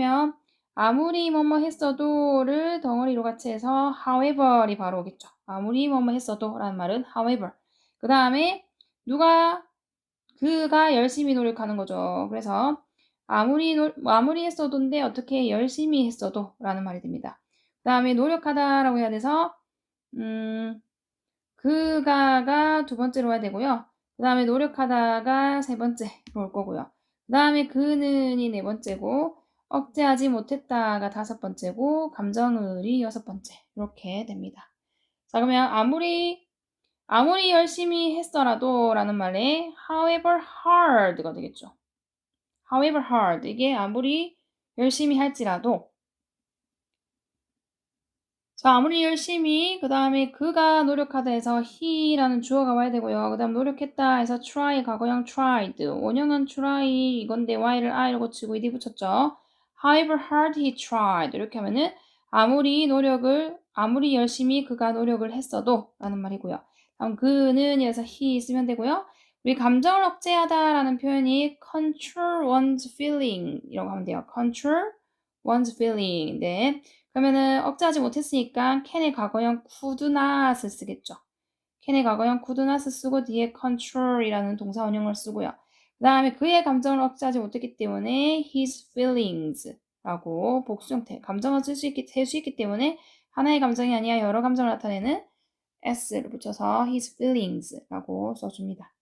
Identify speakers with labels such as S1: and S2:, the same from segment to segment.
S1: 그러면 아무리 뭐뭐 했어도를 덩어리로 같이 해서 however이 바로 오겠죠. 아무리 뭐뭐 했어도 라는 말은 however. 그 다음에 누가 그가 열심히 노력하는 거죠. 그래서 아무리 노, 아무리 했어도인데 어떻게 열심히 했어도 라는 말이 됩니다. 그 다음에 노력하다라고 해야 돼서 음, 그가가 두 번째로 와야 되고요. 그 다음에 노력하다가 세 번째로 올 거고요. 그 다음에 그는이 네 번째고 억제하지 못했다가 다섯 번째고 감정을이 여섯 번째 이렇게 됩니다. 자 그러면 아무리 아무리 열심히 했어라도 라는 말에 however hard가 되겠죠. however hard 이게 아무리 열심히 할지라도 자 아무리 열심히 그 다음에 그가 노력하다 해서 he라는 주어가 와야 되고요. 그 다음 노력했다 해서 try 과거형 tried 원형은 try 이건데 y를 i로 고치고 ed 붙였죠. However hard he tried 이렇게 하면은 아무리 노력을 아무리 열심히 그가 노력을 했어도 라는 말이고요. 다음 그는이어서 he 쓰면 되고요. 우리 감정을 억제하다라는 표현이 control one's feeling 이라고 하면 돼요. control one's feeling. 네. 그러면은 억제하지 못했으니까 can의 과거형 could not을 쓰겠죠. can의 과거형 could not 쓰고 뒤에 control이라는 동사 원형을 쓰고요. 그 다음에 그의 감정을 억제하지 못했기 때문에 his feelings라고 복수 형태 감정을 쓸 수 있기, 셀수 있기 때문에 하나의 감정이 아니라 여러 감정을 나타내는 s를 붙여서 his feelings라고 써줍니다.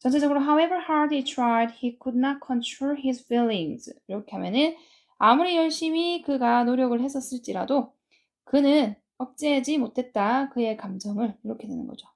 S1: 전체적으로 however hard he tried, he could not control his feelings. 이렇게 하면은 아무리 열심히 그가 노력을 했었을지라도 그는 억제하지 못했다 그의 감정을 이렇게 되는 거죠.